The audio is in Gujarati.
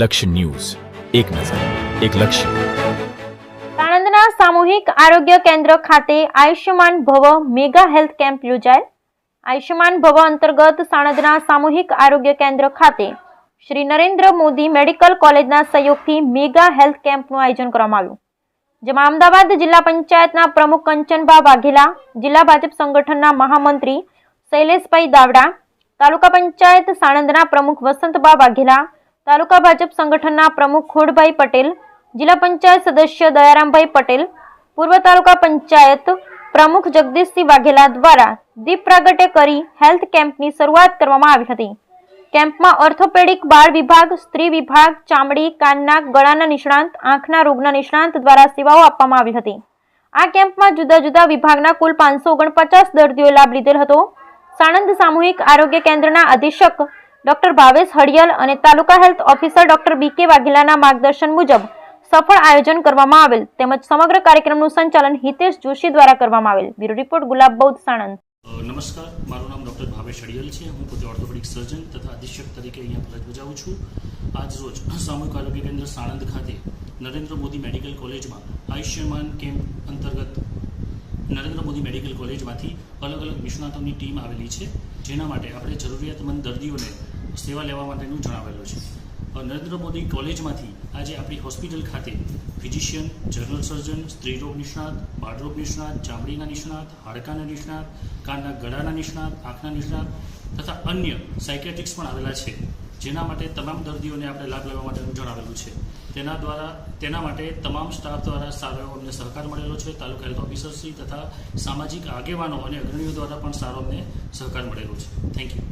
લક્ષ્ય ન્યૂઝ. એક નજર, એક લક્ષ્ય. સાણંદના સામૂહિક આરોગ્ય કેન્દ્ર ખાતે આયુષ્યમાન ભવ મેગા હેલ્થ કેમ્પ યોજાયેલ. આયુષ્યમાન ભવ અંતર્ગત સાણંદના સામૂહિક આરોગ્ય કેન્દ્ર ખાતે શ્રી નરેન્દ્ર મોદી મેડિકલ કોલેજના સહયોગથી મેગા હેલ્થ કેમ્પનું આયોજન કરવામાં આવ્યું. જેમાં અમદાવાદ જિલ્લા પંચાયતના પ્રમુખ કંચનબા વાઘેલા, જિલ્લા ભાજપ સંગઠનના મહામંત્રી શૈલેષભાઈ દાવડા, તાલુકા પંચાયત સાણંદના પ્રમુખ વસંતભા વાઘેલા તાલુકા ભાજપ સંગઠનના પ્રમુખ ખોડભાઈ પટેલ, જિલ્લા પંચાયત સદસ્ય દયારામભાઈ પટેલ, પૂર્વ તાલુકા પંચાયત પ્રમુખ જગદીશસિંહ વાઘેલા દ્વારા દીપ પ્રાગટ્ય કરી હેલ્થ કેમ્પની શરૂઆત કરવામાં આવી હતી. કેમ્પમાં ઓર્થોપેડિક બાળ વિભાગ, સ્ત્રી વિભાગ, ચામડી, કાનના, ગળાના નિષ્ણાંત, આંખના રોગના નિષ્ણાંત દ્વારા સેવાઓ આપવામાં આવી હતી. આ કેમ્પમાં જુદા જુદા વિભાગના કુલ પાંચસો ઓગણપચાસ દર્દીઓએ લાભ લીધેલ હતો. સાણંદ સામૂહિક આરોગ્ય કેન્દ્રના અધિક્ષક ડોક્ટર ભાવેશ હળિયલ અને તાલુકા health officer doctor B K વાઘેલાના માર્ગદર્શન મુજબ સફળ આયોજન કરવામાં આવેલ તેમજ સમગ્ર કાર્યક્રમનું સંચાલન હિતેશ જોશી દ્વારા કરવામાં આવેલ. બ્યુરો રિપોર્ટ, ગુલાબ બૌદ્ધ સાણંદ. નમસ્કાર. મારું નામ ડૉક્ટર ભાવેશ અડિયલ છે. હું પોતે ઓર્થોપેડિક સર્જન તથા અધિક્ષક તરીકે અહીંયા ફરજ બજાવું છું. આજ રોજ સામૂહિક આરોગ્ય કેન્દ્ર સાણંદ ખાતે નરેન્દ્ર મોદી મેડિકલ કોલેજમાં આયુષ્યમાન કેમ્પ અંતર્ગત નરેન્દ્ર મોદી મેડિકલ કોલેજમાંથી અલગ અલગ નિષ્ણાતોની ટીમ આવેલી છે. જેના માટે આપણે જરૂરિયાતમંદ દર્દીઓને સેવા લેવા માટેનું જણાવેલું છે. નરેન્દ્ર મોદી કોલેજમાંથી આજે આપણી હોસ્પિટલ ખાતે ફિઝિશિયન, જનરલ સર્જન, સ્ત્રીરોગ નિષ્ણાત, બાળરોગ નિષ્ણાત, ચામડીના નિષ્ણાત, હાડકાના નિષ્ણાત, કાનના ગળાના નિષ્ણાત, આંખના નિષ્ણાત તથા અન્ય સાયકેટ્રિક્સ પણ આવેલા છે. જેના માટે તમામ દર્દીઓને આપણે લાભ લેવા માટેનું જણાવેલું છે. તેના દ્વારા, તેના માટે તમામ સ્ટાફ દ્વારા સારો એવો અમને સહકાર મળેલો છે. તાલુકા હેલ્થ ઓફિસરશ્રી તથા સામાજિક આગેવાનો અને અગ્રણીઓ દ્વારા પણ સારો અમને સહકાર મળેલો છે. Thank you